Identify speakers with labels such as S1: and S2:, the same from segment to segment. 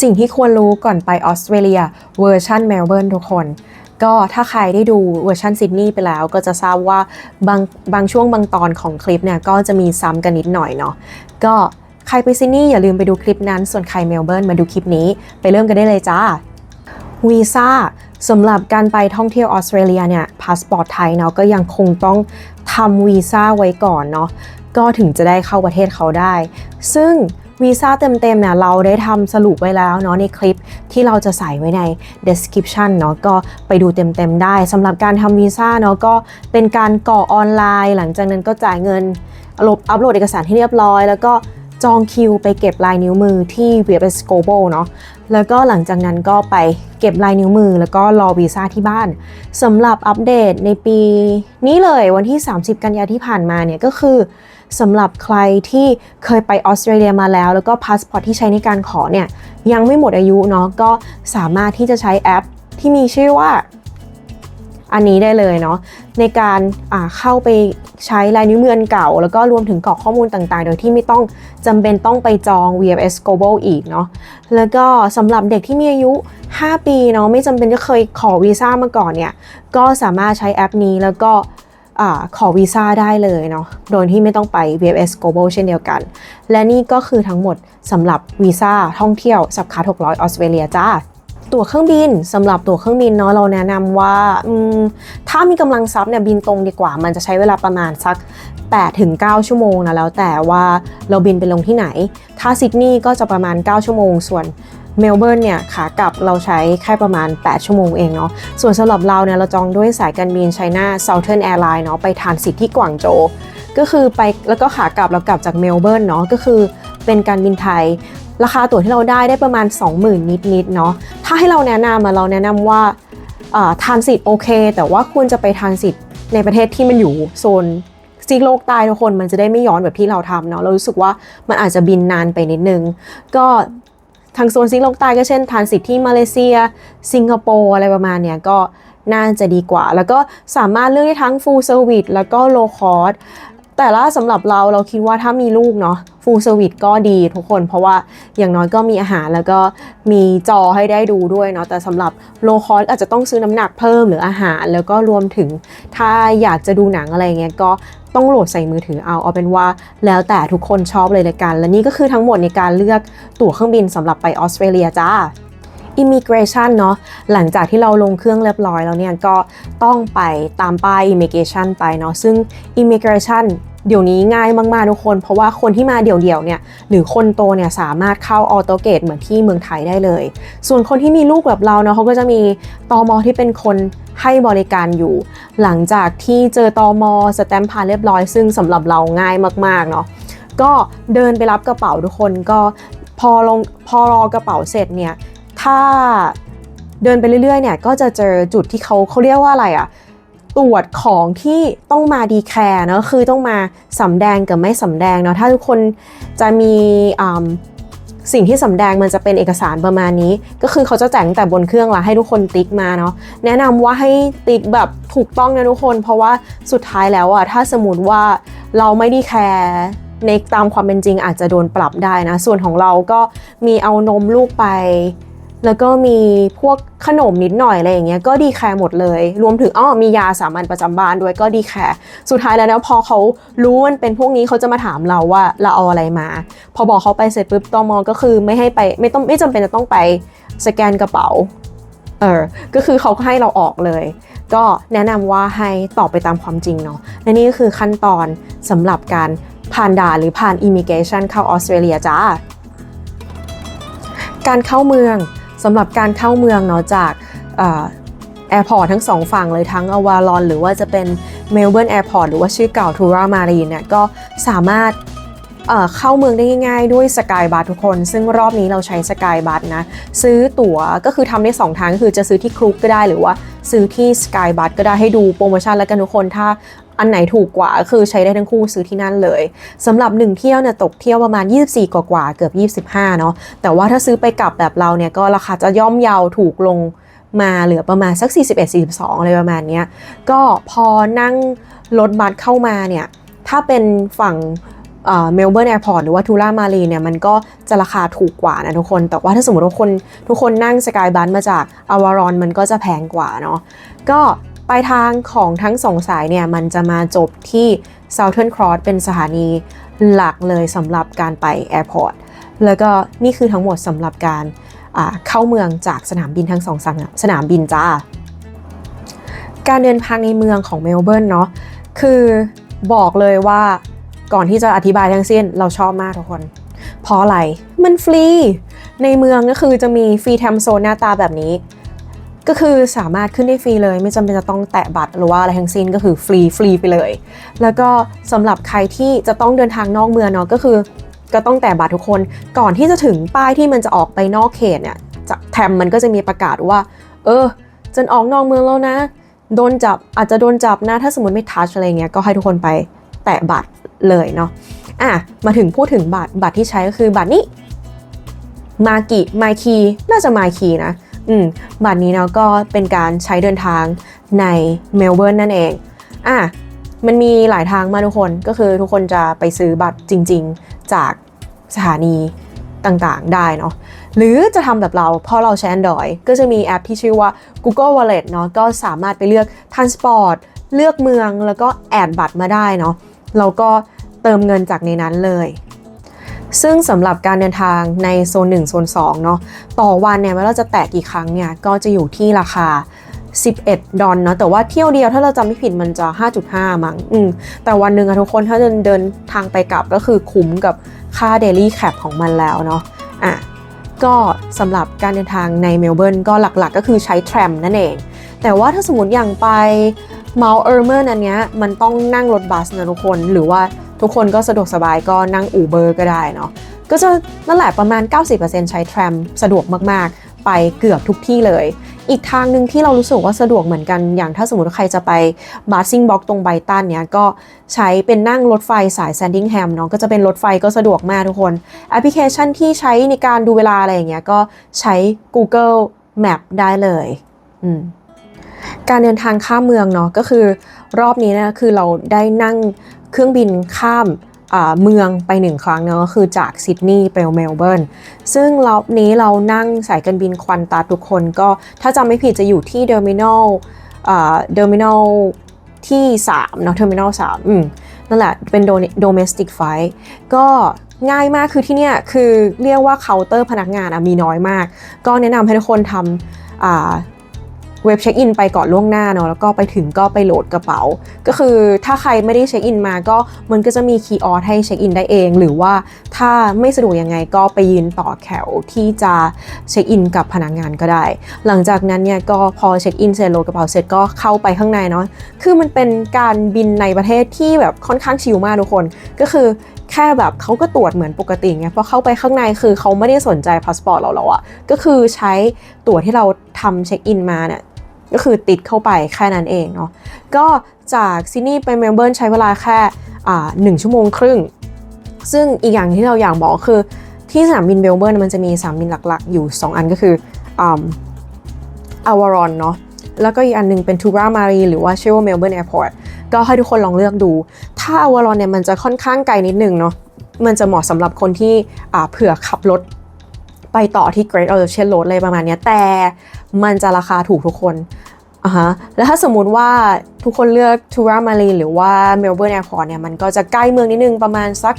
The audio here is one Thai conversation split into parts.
S1: สิ่งที่ควรรู้ก่อนไปออสเตรเลียเวอร์ชันเมลเบิร์นทุกคนก็ถ้าใครได้ดูเวอร์ชันซิดนีย์ไปแล้วก็จะทราบว่าบางบางช่วงบางตอนของคลิปเนี่ยก็จะมีซ้ำกันนิดหน่อยเนาะก็ใครไปซิดนีย์อย่าลืมไปดูคลิปนั้น ส่วนใครเมลเบิร์นมาดูคลิปนี้ ไปเริ่มกันได้เลยจ้าวีซ่า สำหรับการไปท่องเที่ยวออสเตรเลียเนี่ยพาสปอร์ตไทยเนาะก็ยังคงต้องทำวีซ่าไว้ก่อนเนาะก็ถึงจะได้เข้าประเทศเขาได้ ซึ่งวีซ่าเต็มๆเนี่ยเราได้ทำสรุปไว้แล้วเนาะในคลิปที่เราจะใส่ไว้ใน description เนาะก็ไปดูเต็มๆได้สำหรับการทำวีซ่าเนาะก็เป็นการกรอออนไลน์ หลังจากนั้นก็จ่ายเงินลบอัปโหลดเอกสารให้เรียบร้อย แล้วก็ จองคิวไปเก็บลายนิ้วมือที่ VFS Global เนาะแล้วก็หลังจากนั้นก็ไปเก็บลายนิ้วมือ แล้วก็รอวีซ่าที่บ้านสำหรับอัปเดตในปีนี้เลยวันที่ 30 กันยาที่ผ่านมาเนี่ยก็คือสำหรับใครที่เคยไปออสเตรเลียมาแล้ว แล้วก็พาสปอร์ตที่ใช้ในการขอเนี่ยยังไม่หมดอายุเนาะก็สามารถที่จะใช้แอปที่มีชื่อว่าอันนี้ได้เลยเนาะ ในการเข้าไปใช้ลายนิ้วมืออันเก่า แล้วก็รวมถึงกรอกข้อมูลต่างๆ โดยที่ไม่ต้องจำเป็นต้องไปจอง VFS Global อีกเนาะแล้วก็สำหรับเด็กที่มีอายุ 5 ปีเนาะไม่จำเป็นจะเคยขอวีซ่ามาก่อนเนี่ยก็สามารถใช้แอปนี้แล้วก็อขอวีซ่าได้เลยเนาะ โดยที่ไม่ต้องไป VFS Global เช่นเดียวกัน และนี่ก็คือทั้งหมดสำหรับวีซ่าท่องเที่ยวสับคา600ออสเตรเลียจ้า ตั๋วเครื่องบินสำหรับตั๋วเครื่องบินเนาะเราแนะนำว่าถ้ามีกำลังทรัพย์เนี่ยบินตรงดีกว่า มันจะใช้เวลาประมาณสัก8ถึง9ชั่วโมงนะแล้วแต่ว่าเราบินไปลงที่ไหน ถ้าซิดนีย์ก็จะประมาณ 9 ชั่วโมง ส่วนเมลเบิร์นเนี่ยขากลับเราใช้แค่ประมาณ 8 ชั่วโมงเองเนาะ ส่วนสำหรับเราเนี่ยเราจองด้วยสายการบินไชน่า Southern Airlines เนาะไปทานสิทธิ์ที่กวางโจ ก็คือไปแล้วก็ขากลับเรากลับจากเมลเบิร์นเนาะก็คือเป็นการบินไทย ราคาตั๋วที่เราได้ได้ประมาณ 20,000 นิดๆเนาะถ้าให้เราแนะนำมาเราแนะนำว่าอ่าทานสิทธิ์โอเค แต่ว่าควรจะไปทานสิทธิ์ในประเทศที่มันอยู่โซนซีกโลกใต้ทุกคนมันจะได้ไม่ย้อนแบบที่เราทำเนาะเรารู้สึกว่ามันอาจจะบินนานไปนิดนึง ก็ทางโซนซีกโลกใต้ก็เช่นทานสิทธิ์ที่มาเลเซีย สิงคโปร์อะไรประมาณเนี้ยก็น่าจะดีกว่า แล้วก็สามารถเลือกได้ทั้ง full service แล้วก็ low cost แต่ละสำหรับเราเราคิดว่าถ้ามีลูกเนาะ full service ก็ดีทุกคน เพราะว่าอย่างน้อยก็มีอาหารแล้วก็มีจอให้ได้ดูด้วยเนาะแต่สำหรับ low cost อาจจะต้องซื้อน้ำหนักเพิ่มหรืออาหาร แล้วก็รวมถึงถ้าอยากจะดูหนังอะไรเงี้ยก็ต้องโหลดใส่มือถือเอาเอาเป็นว่า แล้วแต่ทุกคนชอบเลยละกัน และนี่ก็คือทั้งหมดในการเลือกตั๋วเครื่องบินสำหรับไปออสเตรเลียจ้า Immigration เนาะหลังจากที่เราลงเครื่องเรียบร้อยแล้วเนี่ยก็ต้องไปตามป้าย Immigration ไปเนาะซึ่ง Immigration เดี๋ยวนี้ง่ายมากๆทุกคน เพราะว่าคนที่มาเดี่ยวๆเนี่ยหรือคนโตเนี่ยสามารถเข้าออโตเกตเหมือนที่เมืองไทยได้เลย ส่วนคนที่มีลูกแบบเราเนาะเขาก็จะมีตอมอที่เป็นคนให้บริการอยู่ หลังจากที่เจอตอมอสแตมป์ผ่านเรียบร้อย ซึ่งสำหรับเราง่ายมากๆเนาะก็เดินไปรับกระเป๋าทุกคนก็พอลงพอรอกระเป๋าเสร็จเนี่ยถ้าเดินไปเรื่อยๆเนี่ยก็จะเจอจุดที่เขาเขาเรียกว่าอะไรอะ ตรวจของที่ต้องมาดีแคร์เนาะคือต้องมาสำแดงกับไม่สำแดงเนาะถ้าทุกคนจะมีสิ่งที่สำแดงมันจะเป็นเอกสารประมาณนี้ ก็คือเขาจะแจ้งแต่บนเครื่องละให้ทุกคนติ๊กมาเนาะแนะนำว่าให้ติ๊กแบบถูกต้องนะทุกคน เพราะว่าสุดท้ายแล้วอะถ้าสมมติว่าเราไม่ได้แคร์ในตามความเป็นจริงอาจจะโดนปรับได้นะ ส่วนของเราก็มีเอานมลูกไป แล้วก็มีพวกขนมนิดหน่อยอะไรอย่างเงี้ยก็ดีแคร์หมดเลย รวมถึงอ้อมียาสามัญประจำบ้านด้วยก็ดีแคร์สุดท้ายแล้วนะพอเขารู้มันเป็นพวกนี้เขาจะมาถามเราว่าเราเอาอะไรมา พอบอกเขาไปเสร็จปุ๊บตอมองก็คือไม่ให้ไปไม่ต้องไม่จำเป็นจะต้องไปสแกนกระเป๋าเออก็คือเขาก็ให้เราออกเลย ก็แนะนำว่าให้ตอบไปตามความจริงเนาะและนี่ก็คือขั้นตอนสำหรับการผ่านด่านหรือผ่านอิมิเกชันเข้าออสเตรเลียจ้าการเข้าเมือง สำหรับการเข้าเมืองเนาะจากแอร์พอร์ตทั้งสองฝั่งเลยทั้งอวารอนหรือว่าจะเป็นเมลเบิร์นแอร์พอร์ตหรือว่าชื่อเก่าทูรามารีนเนี่ยก็สามารถเข้าเมืองได้ง่ายๆด้วยสกายบัสทุกคน ซึ่งรอบนี้เราใช้สกายบัสนะ ซื้อตั๋วก็คือทำได้สองทางก็คือจะซื้อที่คลุกก็ได้หรือว่าซื้อที่สกายบัสก็ได้ให้ดูโปรโมชั่นแล้วกันทุกคน ถ้า อันไหนถูกกว่าคือใช้ได้ทั้งคู่ซื้อที่นั่นเลยสำหรับ 1 เที่ยวเนี่ยตกเที่ยวประมาณ 24 กว่าๆเกือบ 25 เนาะแต่ว่าถ้าซื้อไปกลับแบบเราเนี่ยก็ราคาจะย่อมเยาวถูกลงมาเหลือประมาณสัก 41 42 อะไรประมาณเนี้ยก็พอนั่งรถบัสเข้ามาเนี่ย ถ้าเป็นฝั่งเมลเบิร์นแอร์พอร์ตหรือว่าทูรามารีเนี่ย มันก็จะราคาถูกกว่านะทุกคน แต่ว่าถ้าสมมติว่าคนทุกคนนั่งสกายบันมาจากอวารอนมันก็จะแพงกว่าเนาะก็ ปลายทางของทั้งสองสายเนี่ยมันจะมาจบที่ Southern Cross เป็นสถานีหลักเลยสำหรับการไปแอร์พอร์ตแล้วก็นี่คือทั้งหมดสำหรับการเข้าเมืองจากสนามบินทั้งสองสนามบินจ้า การเดินทางในเมืองของเมลเบิร์นเนาะคือบอกเลยว่าก่อนที่จะอธิบายทั้งสิ้นเราชอบมากทุกคน เพราะอะไร มันฟรี ในเมืองก็คือจะมีฟรีแทมโซนหน้าตาแบบนี้ ก็คือสามารถขึ้นได้ฟรีเลย ไม่จำเป็นจะต้องแตะบัตรหรือว่าอะไรทั้งสิ้นก็คือฟรีฟรีไปเลย แล้วก็สำหรับใครที่จะต้องเดินทางนอกเมืองเนาะก็คือ ก็ต้องแตะบัตรทุกคนก่อนที่จะถึงป้ายที่มันจะออกไปนอกเขตเนี่ยแทมมันก็จะมีประกาศว่า เออจนออกนอกเมืองแล้วนะ โดนจับอาจจะโดนจับนะถ้าสมมติไม่ทัชอะไรเงี้ยก็ให้ทุกคนไปแตะบัตรเลยเนาะอะมาถึงพูดถึงบัตรบัตรที่ใช้ก็คือบัตรนี้มากิมคีน่าจะไมคีนะ อืมบัตรนี้เนาะก็เป็นการใช้เดินทางในเมลเบิร์นนั่นเองอะมันมีหลายทางมาทุกคนก็คือทุกคนจะไปซื้อบัตรจริง ๆ จากสถานีต่างๆ ได้เนาะหรือจะทำแบบเราเพราะเราใช้ Android ก็จะมีแอปที่ชื่อว่า Google Wallet เนาะก็สามารถไปเลือก Transport เลือกเมืองแล้วก็แอดบัตรมาได้เนาะแล้วก็เติมเงินจากในนั้นเลย ซึ่งสำหรับการเดินทางในโซน1โซน2เนาะต่อวันเนี่ยเวลาจะแตะกี่ครั้งเนี่ยก็จะอยู่ที่ราคา 11 ดอลเนาะแต่ว่าเที่ยวเดียวถ้าเราจำไม่ผิดมันจะ 5.5 มั้งอืมแต่วันหนึ่งอะทุกคนถ้าเดินเดินทางไปกลับก็คือคุ้มกับค่า Daily Cap ของมันแล้วเนาะอะก็สำหรับการเดินทางในเมลเบิร์นก็หลักๆ ก็คือใช้แทรมนั่นเอง แต่ว่าถ้าสมมติอย่างไปเมาเออร์เมอร์อันเนี้ยมันต้องนั่งรถบัสนะทุกคนหรือว่า ทุกคนก็สะดวกสบายก็นั่งอูเบอร์ก็ได้เนาะก็จะนั่นแหละประมาณ 90%ใช้แทรมสะดวกมากๆ ไปเกือบทุกที่เลย อีกทางหนึ่งที่เรารู้สึกว่าสะดวกเหมือนกันอย่างถ้าสมมติใครจะไปบาร์ซิงบ็อกตรงไบตันเนี้ยก็ใช้เป็นนั่งรถไฟสายแซนดิงแฮมเนาะก็จะเป็นรถไฟก็สะดวกมากทุกคนแอปพลิเคชันที่ใช้ในการดูเวลาอะไรอย่างเงี้ยก็ใช้ Google Map ได้เลยอืมการเดินทางข้ามเมืองเนาะก็คือรอบนี้นะคือเราได้นั่ง เครื่องบินข้ามเมืองไปหนึ่งครั้งเนาะก็คือจากซิดนีย์ไปเมลเบิร์นซึ่งรอบนี้เรานั่งสายการบินควันตาทุกคนก็ถ้าจำไม่ผิดจะอยู่ที่เดอร์มินอลเดอร์มินอลที่3เนาะเทอร์มินอล3อืมนั่นแหละเป็นโดเมสติกไฟก็ง่ายมากคือที่เนี่ยคือเรียกว่าเคาน์เตอร์พนักงานมีน้อยมาก ก็แนะนำให้ทุกคนทำ เว็บเช็คอินไปก่อนล่วงหน้าเนาะแล้วก็ไปถึงก็ไปโหลดกระเป๋า ก็คือถ้าใครไม่ได้เช็คอินมาก็มันก็จะมีคีย์ออสให้เช็คอินได้เอง หรือว่าถ้าไม่สะดวกยังไงก็ไปยืนต่อแถวที่จะเช็คอินกับพนักงานก็ได้ หลังจากนั้นเนี่ยก็พอเช็คอินเสร็จโหลดกระเป๋าเสร็จก็เข้าไปข้างในเนาะคือมันเป็นการบินในประเทศที่แบบค่อนข้างชิลมากทุกคนก็คือแค่แบบเขาก็ตรวจเหมือนปกติไงพอเข้าไปข้างในคือเขาไม่ได้สนใจพาสปอร์ตเราแล้วอะก็คือใช้ตั๋วที่เราทำเช็คอินมาเนี่ย ก็คือติดเข้าไปแค่นั้นเองเนาะก็จากซิดนีย์ไปเมลเบิร์นใช้เวลาแค่หนึ่งชั่วโมงครึ่ง ซึ่งอีกอย่างที่เราอยากบอกคือที่สนามบินเมลเบิร์นมันจะมีสนามบินหลักๆ อยู่ 2 อันก็คืออาวารอนเนาะแล้วก็อีกอันนึงเป็นทูรามารีหรือว่าเชื่อว่าเมลเบิร์นแอร์พอร์ตก็ให้ทุกคนลองเลือกดู ถ้าอาวารอนเนี่ยมันจะค่อนข้างไกลนิดนึงเนาะมันจะเหมาะสำหรับคนที่เผื่อขับรถ ไปต่อที่ Great Ocean Road อะไรประมาณนี้แต่มันจะราคาถูกทุกคนอะฮะแล้วถ้าสมมุติว่าทุกคนเลือกทูรามารีหรือว่าเมลเบิร์นแอร์พอร์ตเนี่ยมันก็จะใกล้เมืองนิดนึงประมาณสัก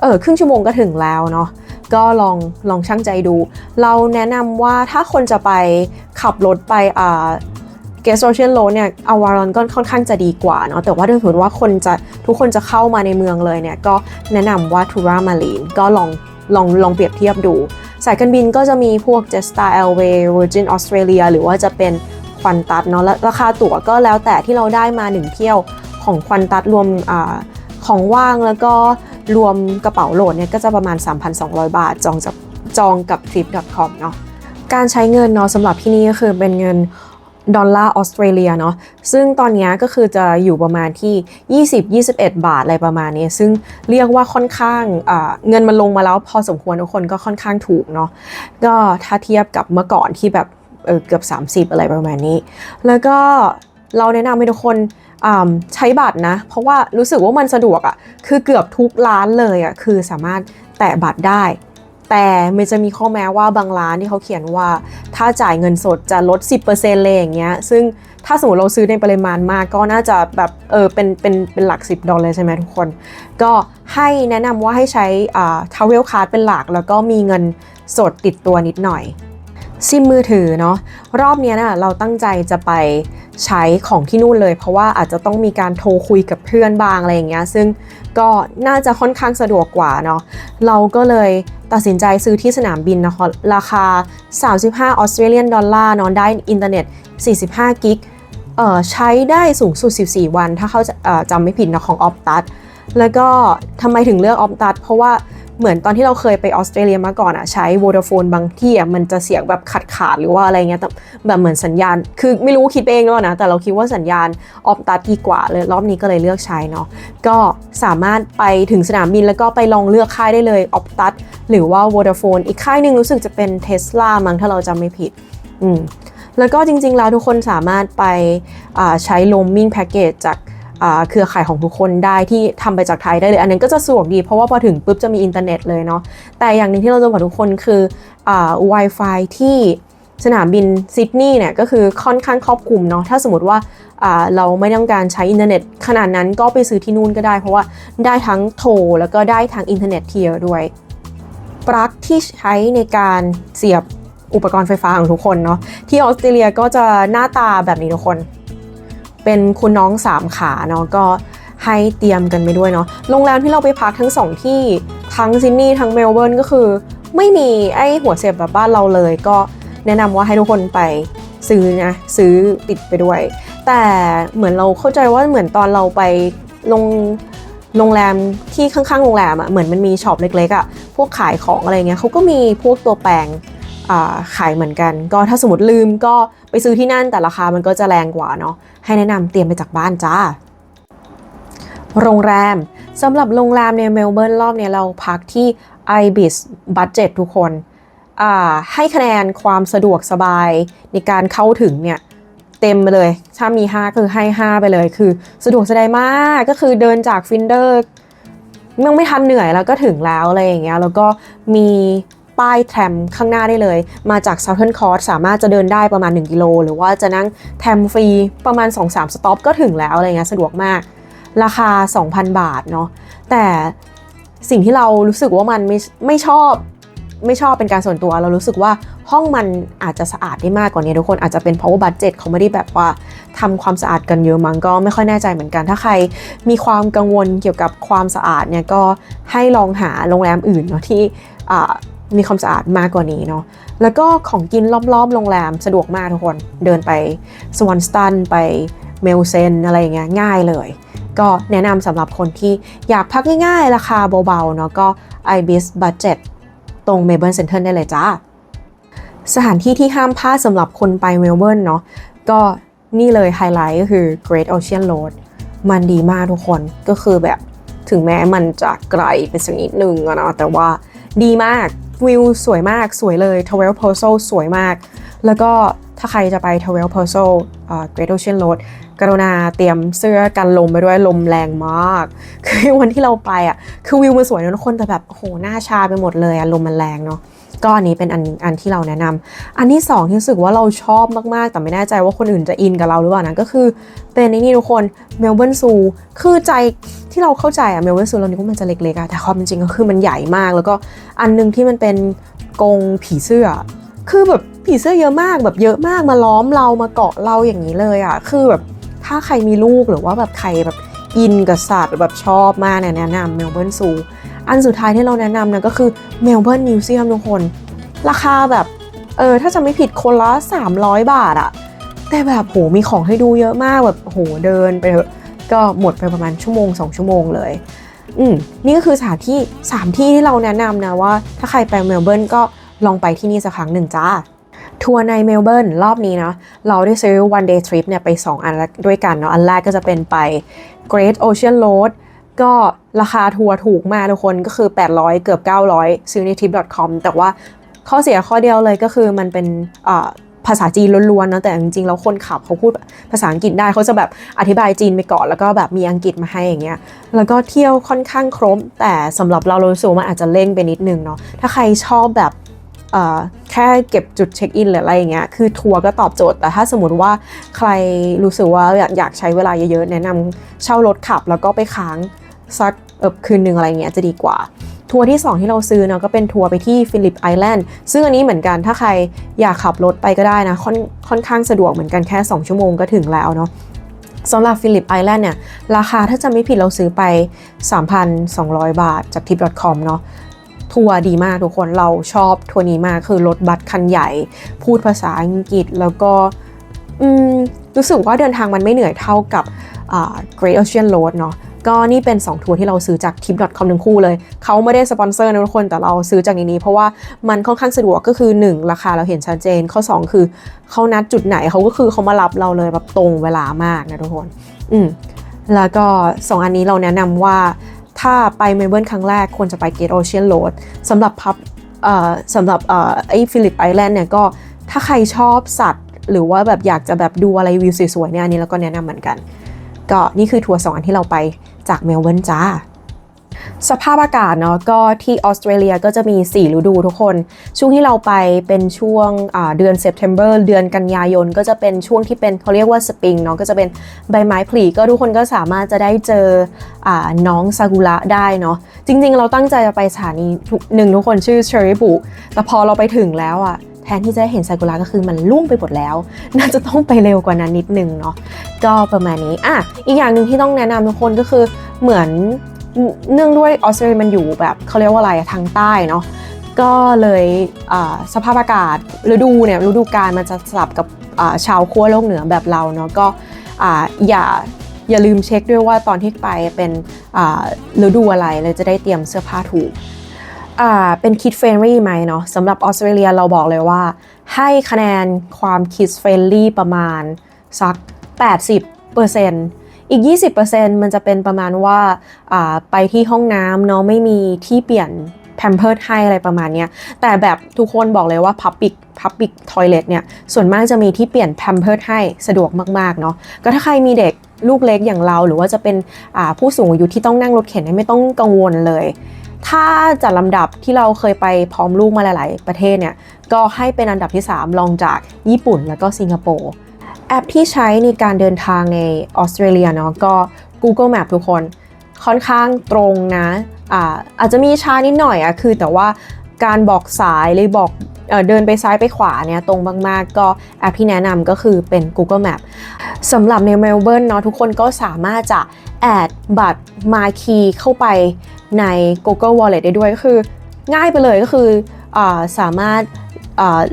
S1: เออครึ่งชั่วโมงก็ถึงแล้วเนาะก็ลองลองช่างใจดู เราแนะนำว่าถ้าคนจะไปขับรถไปอ่าเกสโซเชียลโลเนี่ยอาวารอนก็ค่อนข้างจะดีกว่าเนาะแต่ว่าถ้าสมมติว่าคนจะทุกคนจะเข้ามาในเมืองเลยเนี่ยก็แนะนำว่าทูรามารีนก็ลอง ลองลองเปรียบเทียบดู สายการบินก็จะมีพวก Jetstar Airways Virgin Australia หรือว่าจะเป็นควันตัดเนาะและราคาตั๋วก็แล้วแต่ที่เราได้มา 1 เที่ยวของควันตัดรวมอของว่างแล้วก็รวมกระเป๋าโหลดเนี่ยก็จะประมาณ 3,200 บาทจองจากจองกับ trip.com เนาะการใช้เงินเนาะสำหรับที่นี่ก็คือเป็นเงิน ดอลลาร์ออสเตรเลียเนาะซึ่งตอนนี้ก็คือจะอยู่ประมาณที่ 20-21 บาทอะไรประมาณนี้ ซึ่งเรียกว่าค่อนข้างเงินมันลงมาแล้วพอสมควรทุกคนก็ค่อนข้างถูกเนาะก็ถ้าเทียบกับเมื่อก่อนที่แบบเออเกือบ 30 อะไรประมาณนี้ แล้วก็เราแนะนำให้ทุกคนใช้บัตรนะ เพราะว่ารู้สึกว่ามันสะดวกอะ่ะคือเกือบทุกร้านเลยอะ่ะคือสามารถแตะบัตรได้ แต่มันจะมีข้อแม้ว่าบางร้านที่เขาเขียนว่า ถ้าจ่ายเงินสดจะลด 10%เลยอย่างเงี้ย ซึ่งถ้าสมมติเราซื้อในปริมาณมากก็น่าจะแบบเออเป็นเป็นเป็นหลัก 10 ดอลลาร์ใช่ไหมทุกคน ก็ให้แนะนำว่าให้ใช้อ่าทาวเวลคาร์ดเป็นหลัก แล้วก็มีเงินสดติดตัวนิดหน่อยซิมมือถือเนาะรอบนี้ยนะเราตั้งใจจะไปใช้ของที่นู่นเลย เพราะว่าอาจจะต้องมีการโทรคุยกับเพื่อนบางอะไรอย่างเงี้ยซึ่ง ก็น่าจะค่อนข้างสะดวกกว่าเนาะเราก็เลยตัดสินใจซื้อที่สนามบินนะคะราคา 35 ออสเตรเลียนดอลลาร์นอนได้อินเทอร์เน็ต 45 กิกใช้ได้สูงสุด 14 วัน ถ้าเขาจำไม่ผิดนะของออฟตัสแล้วก็ทำไมถึงเลือกออฟตัสเพราะว่า เหมือนตอนที่เราเคยไปออสเตรเลียมาก่อนอะใช้ Vodafone บางที่อะมันจะเสียงแบบขาดขาดหรือว่าอะไรเงี้ยแต่แบบเหมือนสัญญาณ คือไม่รู้คิดไปเองหรือเปล่านะ แต่เราคิดว่าสัญญาณออฟตัดดีกว่าเลยรอบนี้ก็เลยเลือกใช้เนาะก็สามารถไปถึงสนามบินแล้วก็ไปลองเลือกค่ายได้เลยออฟตัดหรือว่า Vodafone อีกค่ายหนึ่งรู้สึกจะเป็น Tesla มั้งถ้าเราจำไม่ผิด อืมแล้วก็จริงๆแล้วทุกคนสามารถไปใช้ roaming package จาก เครือข่ายของทุกคนได้ที่ทำไปจากไทยได้เลย อันนั้นก็จะสะดวกดีเพราะว่าพอถึงปุ๊บจะมีอินเทอร์เน็ตเลยเนาะแต่อย่างหนึ่งที่เราจะบอกทุกคนคืออ Wi-Fi ที่สนามบินซิดนีย์เนี่ยก็คือค่อนข้างครอบคลุมเนาะถ้าสมมติว่าอ่าเราไม่ต้องการใช้อินเทอร์เน็ตขนาดนั้นก็ไปซื้อที่นู่นก็ได้ เพราะว่าได้ทั้งโทรแล้วก็ได้ทั้งอินเทอร์เน็ตเทียร์ด้วยปลั๊กที่ใช้ในการเสียบอุปกรณ์ไฟฟ้าของทุกคนเนาะที่ออสเตรเลียก็จะหน้าตาแบบนี้ทุกคน เป็นคุณน้องสามขาเนาะก็ให้เตรียมกันไปด้วยเนาะโรงแรมที่เราไปพักทั้งสองที่ทั้งซิดนีย์ทั้งเมลเบิร์นก็คือ ไม่มีไอ้หัวเสียบแบบบ้านเราเลย ก็แนะนำว่าให้ทุกคนไปซื้อนะซื้อติดไปด้วย แต่เหมือนเราเข้าใจว่าเหมือนตอนเราไปลงโรงแรมที่ข้างๆโรงแรมอะ่ะเหมือนมันมีช็อปเล็กๆอะ่ะพวกขายของอะไรเงี้ยเขาก็มีพวกตัวแปรง ขายเหมือนกัน ก็ถ้าสมมติลืมก็ไปซื้อที่นั่นแต่ราคามันก็จะแรงกว่าเนาะให้แนะนำเตรียมไปจากบ้านจ้า โรงแรมสำหรับโรงแรมในเมลเบิร์นรอบเนี้ยเราพักที่ ibis budget ทุกคนให้คะแนนความสะดวกสบายในการเข้าถึงเนี่ยเต็มไปเลย ถ้ามี 5 คือให้ 5 ไปเลย คือสะดวกสบายมากก็คือเดินจากฟินเดอร์ยังไม่ทันเหนื่อยแล้วก็ถึงแล้วอะไรอย่างเงี้ยแล้วก็มี ป้ายแทรมข้างหน้าได้เลย มาจาก Southern Cross สามารถจะเดินได้ประมาณ 1 กิโล หรือว่าจะนั่งแทรมฟรีประมาณ 2-3 สต็อปก็ถึงแล้วอะไรเงี้ยสะดวกมาก ราคา 2,000 บาทเนาะแต่สิ่งที่เรารู้สึกว่ามันไม่ไม่ชอบไม่ชอบเป็นการส่วนตัวเรารู้สึกว่าห้องมันอาจจะสะอาดได้มากกว่านี้ทุกคนอาจจะเป็นเพราะว่าบัตเจ็ตเขาไม่ได้แบบว่าทำความสะอาดกันเยอะมั้งก็ไม่ค่อยแน่ใจเหมือนกัน ถ้าใครมีความกังวลเกี่ยวกับความสะอาดเนี่ยก็ให้ลองหาโรงแรมอื่นเนาะที่อ่า มีความสะอาดมากกว่านี้เนาะ แล้วก็ของกินรอบๆโรงแรมสะดวกมากทุกคน เดินไปสวอนสตันไปเมลเซนอะไรอย่างเงี้ยง่ายเลย ก็แนะนำสำหรับคนที่อยากพักง่ายๆ ราคาเบาๆ เนาะก็ ibis budget ตรง Melbourne Center ได้เลยจ้า สถานที่ที่ห้ามพลาดสำหรับคนไปเมลเบิร์นเนาะ ก็นี่เลยไฮไลท์ก็คือ Great Ocean Road มันดีมากทุกคน ก็คือแบบถึงแม้มันจะไกลไปสักนิดนึงอะเนาะแต่ว่าดีมาก วิวสวยมากสวยเลย t w e l p o s o สวยมาก แล้วก็ถ้าใครจะไป t w e l p o s o อ่า Great Ocean Road กรุณาเตรียมเสื้อกันลมไปด้วยลมแรงมาก คือวันที่เราไปอะคือวิวมันสวยนะทุกคนแต่แบบโอ้โหหน้าชาไปหมดเลยอะลมมันแรงเนาะ ก็อันนี้เป็นอันอันที่เราแนะนำอันที่สองที่รู้สึกว่าเราชอบมากๆ แต่ไม่แน่ใจว่าคนอื่นจะอินกับเราหรือเปล่านะก็คือเป็นอ้นี่ทุกคนเมลเบิร์นซูคือใจที่เราเข้าใจอะเมลเบิร์นซูเรานึกว่ามันจะเล็กๆอะแต่ความเป็นจริงก็คือมันใหญ่มาก แล้วก็อันหนึงที่มันเป็นกงผีเสื้อ คือแบบผีเสื้อเยอะมากแบบเยอะมากมาล้อมเรามาเกาะเราอย่างนี้เลยอะคือแบบถ้าใครมีลูกหรือว่าแบบใครแบบอินกับสัตว์แบบชอบมากเนี่ยแนะนำเมลเบิร์นซู อันสุดท้ายที่เราแนะนำนะก็คือเมลเบิร์นมิวเซียมทุกคน ราคาแบบเออถ้าจะไม่ผิดคนละ 300 บาทอะแต่แบบโหมีของให้ดูเยอะมากแบบโหเดินไปเถอะก็หมดไปประมาณชั่วโมง 2 ชั่วโมงเลย อืมนี่ก็คือสถานที่ 3 ที่ที่เราแนะนำนะว่า ถ้าใครไปเมลเบิร์นก็ลองไปที่นี่สักครั้งหนึ่งจ้า ทัวร์ในเมลเบิร์นรอบนี้นะ เราได้ซื้อ one day trip เนี่ยไป 2 อันด้วยกันเนาะอันแรกก็จะเป็นไป Great Ocean Road ก็ราคาทัวร์ถูกมากทุกคนก็คือ 800 เกือบ 900 ซื้อใน trip.com แต่ว่าข้อเสียข้อเดียวเลยก็คือมันเป็นภาษาจีนล้วนๆนะแต่จริงๆแล้วคนขับเขาพูดภาษาอังกฤษได้เขาจะแบบอธิบายจีนไปก่อนแล้วก็แบบมีอังกฤษมาให้อย่างเงี้ยแล้วก็เที่ยวค่อนข้างครบ แต่สำหรับเราเรารู้สึกว่ามันอาจจะเร่งไปนิดนึงเนาะถ้าใครชอบแบบแค่เก็บจุดเช็คอินหรืออะไรอย่างเงี้ยคือทัวร์ก็ตอบโจทย์ แต่ถ้าสมมติว่าใครรู้สึกว่าอยากอยากใช้เวลาเยอะๆ แนะนำเช่ารถขับแล้วก็ไปค้าง สักเออคืนหนึ่งอะไรเงี้ยจะดีกว่า ทัวร์ที่ 2 ที่เราซื้อเนาะก็เป็นทัวร์ไปที่ฟิลิปไอแลนด์ซึ่งอันนี้เหมือนกันถ้าใครอยากขับรถไปก็ได้นะค่อนค่อนข้างสะดวกเหมือนกันแค่ 2 ชั่วโมงก็ถึงแล้วเนาะสำหรับฟิลิปไอแลนด์เนี่ย ราคาถ้าจะไม่ผิดเราซื้อไป 3,200 บาทจาก tip.com เนาะทัวร์ดีมากทุกคนเราชอบทัวร์นี้มากคือรถบัสคันใหญ่ พูดภาษาอังกฤษแล้วก็อืมรู้สึกว่าเดินทางมันไม่เหนื่อยเท่ากับอ่า Great Ocean Road เนาะ ก็นี่เป็น 2 ทัวร์ที่เราซื้อจาก tip.com ทั้งคู่เลย เขาไม่ได้สปอนเซอร์นะทุกคน แต่เราซื้อจากในนี้ เพราะว่ามันค่อนข้างสะดวกก็คือ 1 ราคาเราเห็นชัดเจน ข้อ 2 คือเขานัดจุดไหนเขาก็คือเขามารับเราเลยแบบตรงเวลามากนะทุกคน อืมแล้วก็ 2 อันนี้เราแนะนำว่าถ้าไปเมลเบิร์นครั้งแรกควรจะไป Gate Ocean Road สำหรับพับเอ่อสำหรับเอ่อไอ้ฟิลิปไอแลนด์เนี่ยก็ถ้าใครชอบสัตว์ หรือว่าแบบอยากจะแบบดูอะไรวิวสวยๆเนี่ยอันนี้เราก็แนะนำเหมือนกัน ก็นี่คือทัวร์สองอันที่เราไป จากเมลเบิร์นจ้า สภาพอากาศเนาะก็ที่ออสเตรเลียก็จะมี 4 ฤดูทุกคน ช่วงที่เราไปเป็นช่วงเดือนเซปเทมเบอร์เดือนกันยายนก็จะเป็นช่วงที่เป็นเขาเรียกว่าสปริงเนาะก็จะเป็นใบไม้ผลิก็ทุกคนก็สามารถจะได้เจออน้องซากุระได้เนาะจริงๆ เราตั้งใจจะไปสถานีหนึ่งทุกคนชื่อเชอริบุแต่พอเราไปถึงแล้วอะ แทนที่จะได้เห็นไซกุระก็คือมันล่วงไปหมดแล้ว น่าจะต้องไปเร็วกว่านั้นนิดนึงเนาะก็ประมาณนี้อะอีกอย่างหนึ่งที่ต้องแนะนำทุกคนก็คือเหมือนเนื่องด้วยออสเตรเลียมันอยู่แบบเขาเรียกว่าอะไรทางใต้เนาะก็เลยสภาพอากาศฤดูเนี่ยฤดูกาลมันจะสลับกับชาวขั้วโลกเหนือแบบเราเนาะก็อ่าอย่าอย่าลืมเช็คด้วยว่าตอนที่ไปเป็นฤดูอะไรเลยจะได้เตรียมเสื้อผ้าถูก อ่าเป็นคิดเฟรนลี่ไหมเนาะสำหรับออสเตรเลียเราบอกเลยว่า ให้คะแนนความคิดเฟรนลี่ประมาณสัก 80%อีก 20%มันจะเป็นประมาณว่าอ่าไปที่ห้องน้ำเนาะไม่มีที่เปลี่ยนแพมเพิร์ดให้อะไรประมาณนี้แต่แบบทุกคนบอกเลยว่า Public Public Toilet เนี่ย ส่วนมากจะมีที่เปลี่ยนแพมเพิร์ดให้สะดวกมาก ๆ เนาะก็ถ้าใครมีเด็กลูกเล็กอย่างเรา หรือว่าจะเป็นผู้สูงอายุที่ต้องนั่งรถเข็นไม่ต้องกังวลเลย ถ้าจัดลำดับที่เราเคยไปพร้อมลูกมาหลาย ๆ ประเทศเนี่ย ก็ให้เป็นอันดับที่ 3 รองจากญี่ปุ่นแล้วก็สิงคโปร์แอปที่ใช้ในการเดินทางในออสเตรเลียเนาะก็ Google Map ทุกคนค่อนข้างตรงนะอ่าอาจจะมีช้านิดหน่อยอะคือแต่ว่าการบอกสายเลยบอกเอเดินไปซ้ายไปขวาเนี่ยตรงมากๆ ก็แอปที่แนะนำก็คือเป็น Google Map สำหรับในเมลเบิร์นเนาะทุกคนก็สามารถจะแอดบัตร My Key เข้าไป ใน Google Wallet ได้ด้วยก็คือ ง่ายไปเลยก็คืออสามารถ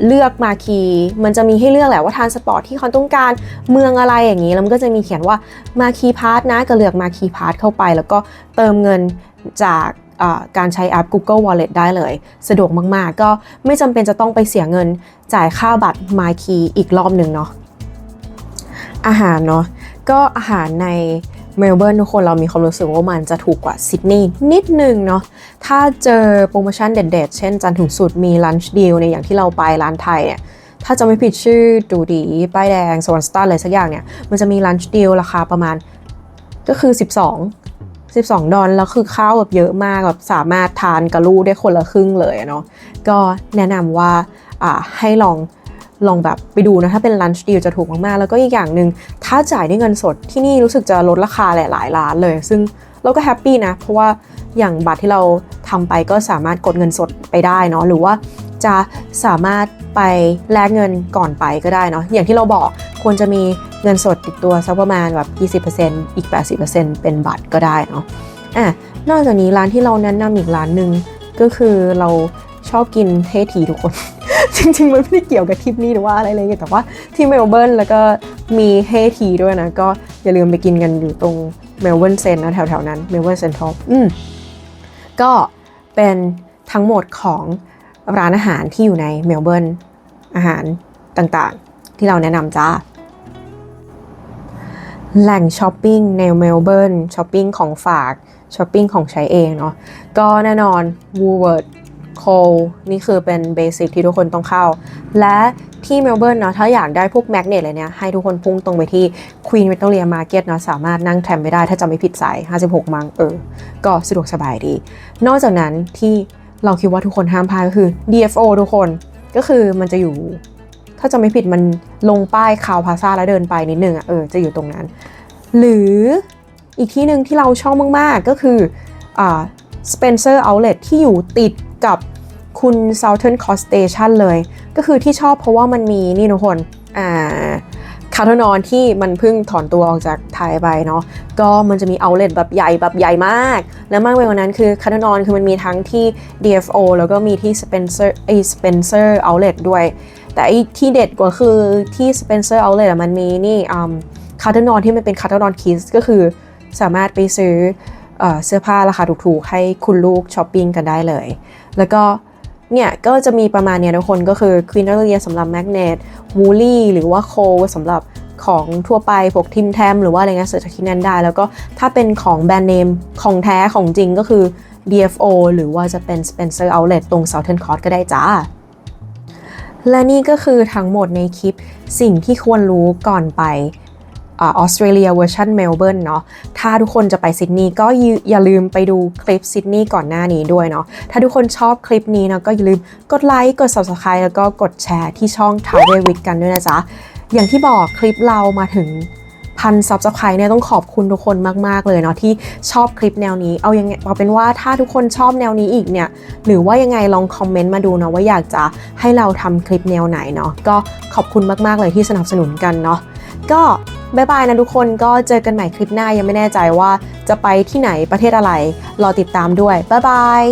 S1: เลือกมาคีมันจะมีให้เลือกแหละว่าทานสปอร์ตที่เขาต้องการเมืองอะไรอย่างนี้ แล้วมันก็จะมีเขียนว่ามาคีพาร์ทนะก็เลือกมาคีพาร์ทเข้าไป แล้วก็เติมเงินจากการใช้แอป Google Wallet ได้เลย สะดวกมากๆ ก็ไม่จำเป็นจะต้องไปเสียเงินจ่ายค่าบัตร My Key อีกรอบหนึ่งเนาะอาหารเนาะก็อาหารใน เมลเบิร์นทุกคนเรามีความรู้สึกว่ามันจะถูกกว่าซิดนีย์นิดนึงเนาะถ้าเจอโปรโมชั่นเด็ดๆ เช่นจันถึงสุดมีลันช์ดีลในอย่างที่เราไปร้านไทยเนี่ยถ้าจะไม่ผิดชื่อดูดี ป้ายแดงสวรรค์สตาร์อะไรสักอย่างเนี่ย มันจะมีลันช์ดีลราคาประมาณก็คือ 12 12 ดอลแล้วคือข้าวแบบเยอะมากแบบสามารถทานกับลูกได้คนละครึ่งเลยเนาะก็แนะนำว่าให้ลอง ลองแบบไปดูนะ ถ้าเป็น lunch deal จะถูกมากๆ แล้วก็อีกอย่างหนึ่งถ้าจ่ายด้วยเงินสดที่นี่รู้สึกจะลดราคาหลายๆร้านเลย ซึ่งเราก็แฮปปี้นะ เพราะว่าอย่างบัตรที่เราทำไปก็สามารถกดเงินสดไปได้เนาะหรือว่าจะสามารถไปแลกเงินก่อนไปก็ได้เนาะอย่างที่เราบอกควรจะมีเงินสดติดตัวสักประมาณแบบ 20%อีก 80%เป็นบัตรก็ได้เนาะอะนอกจากนี้ร้านที่เราแนะนำอีกร้านหนึ่งก็คือเรา ชอบกินเททีทุกคน จริง ๆ มันไม่ได้เกี่ยวกับทริปนี้หรือว่าอะไรเลยแต่ว่าที่เมลเบิร์นแล้วก็มีเฮทีด้วยนะ ก็อย่าลืมไปกินกันอยู่ตรงเมลเบิร์นเซนนะแถวๆนั้นเมลเบิร์นเซ็นทรัลอืมก็เป็นทั้งหมดของร้านอาหารที่อยู่ในเมลเบิร์นอาหารต่างๆ ที่เราแนะนำจ้าแหล่งช้อปปิ้งในเมลเบิร์นช้อปปิ้งของฝากช้อปปิ้งของใช้เองเนาะก็แน่นอน w o o l w o r t h โคนี่คือเป็นเบสิกที่ทุกคนต้องเข้า และที่เมลเบิร์นเนาะถ้าอยากได้พวกแมกเนตอะไรเนี่ยให้ทุกคนพุ่งตรงไปที่ Queen Victoria Market เนาะสามารถนั่งแทรมไปได้ถ้าจำไม่ผิดสาย 56 มั้งเออ ก็สะดวกสบายดี นอกจากนั้นที่เราคิดว่าทุกคนห้ามพลาดก็คือ DFO ทุกคนก็คือมันจะอยู่ ถ้าจำไม่ผิดมันลงป้ายคาวพาซาแล้วเดินไปนิดนึงอะเออจะอยู่ตรงนั้น หรืออีกที่หนึ่งที่เราชอบมาก ๆ ก็คืออ่า Spencer Outlet ที่อยู่ติด กับคุณ Southern Cross Station เลย ก็คือที่ชอบเพราะว่ามันมีนี่ทุกคนอ่าคาร์ทนอนที่มันเพิ่งถอนตัวออกจากไทยไปเนาะก็มันจะมี outlet แบบใหญ่แบบใหญ่มาก และมากไปกว่านั้นคือคาร์ทนอนคือมันมีทั้งที่ DFO แล้วก็มีที่ Spencer ไอ Spencer Outlet ด้วย แต่ไอที่เด็ดกว่าคือที่ Spencer Outlet มันมีนี่คาร์ทนอนที่มันเป็นคาร์ทนอนคิสก็คือสามารถไปซื้ออเสื้อผ้าราคาถูกๆ ให้คุณลูกช้อปปิ้งกันได้เลย แล้วก็เนี่ยก็จะมีประมาณเนี้ยทุกคนก็คือ Queen a l i a สำหรับ Magnet w o o l y หรือว่า c o สำหรับของทั่วไปพวกทิมแทมหรือว่าอะไรเงี้ยเสิร์ชจากที่นั่นได้ แล้วก็ถ้าเป็นของแบรนด์เนมของแท้ของจริงก็คือ DFO หรือว่าจะเป็น Spencer Outlet ตรง Southern Cross ก็ได้จ้า และนี่ก็คือทั้งหมดในคลิปสิ่งที่ควรรู้ก่อนไป ออสเตรเลียเวอร์ชันเมลเบิร์นเนาะ ถ้าทุกคนจะไปซิดนีย์ก็อย่าลืมไปดูคลิปซิดนีย์ก่อนหน้านี้ด้วยเนาะ ถ้าทุกคนชอบคลิปนี้เนาะก็อย่าลืมกดไลค์ กด subscribe แล้วก็กดแชร์ที่ช่อง t a w e w i t กันด้วยนะจ๊ะ อย่างที่บอกคลิปเรามาถึงพันซับสไครต์เนี่ยต้องขอบคุณทุกคนมาก ๆ เลยเนาะที่ชอบคลิปแนวนี้ เอายังไงเอาเป็นว่าถ้าทุกคนชอบแนวนี้อีกเนี่ย หรือว่ายังไงลองคอมเมนต์มาดูเนาะว่าอยากจะให้เราทำคลิปแนวไหนเนาะก็ขอบคุณมาก ๆ เลยที่สนับสนุนกันเนาะ ก็บายบายนะทุกคนก็เจอกันใหม่คลิปหน้ายังไม่แน่ใจว่าจะไปที่ไหนประเทศอะไร รอติดตามด้วยบ๊ายบาย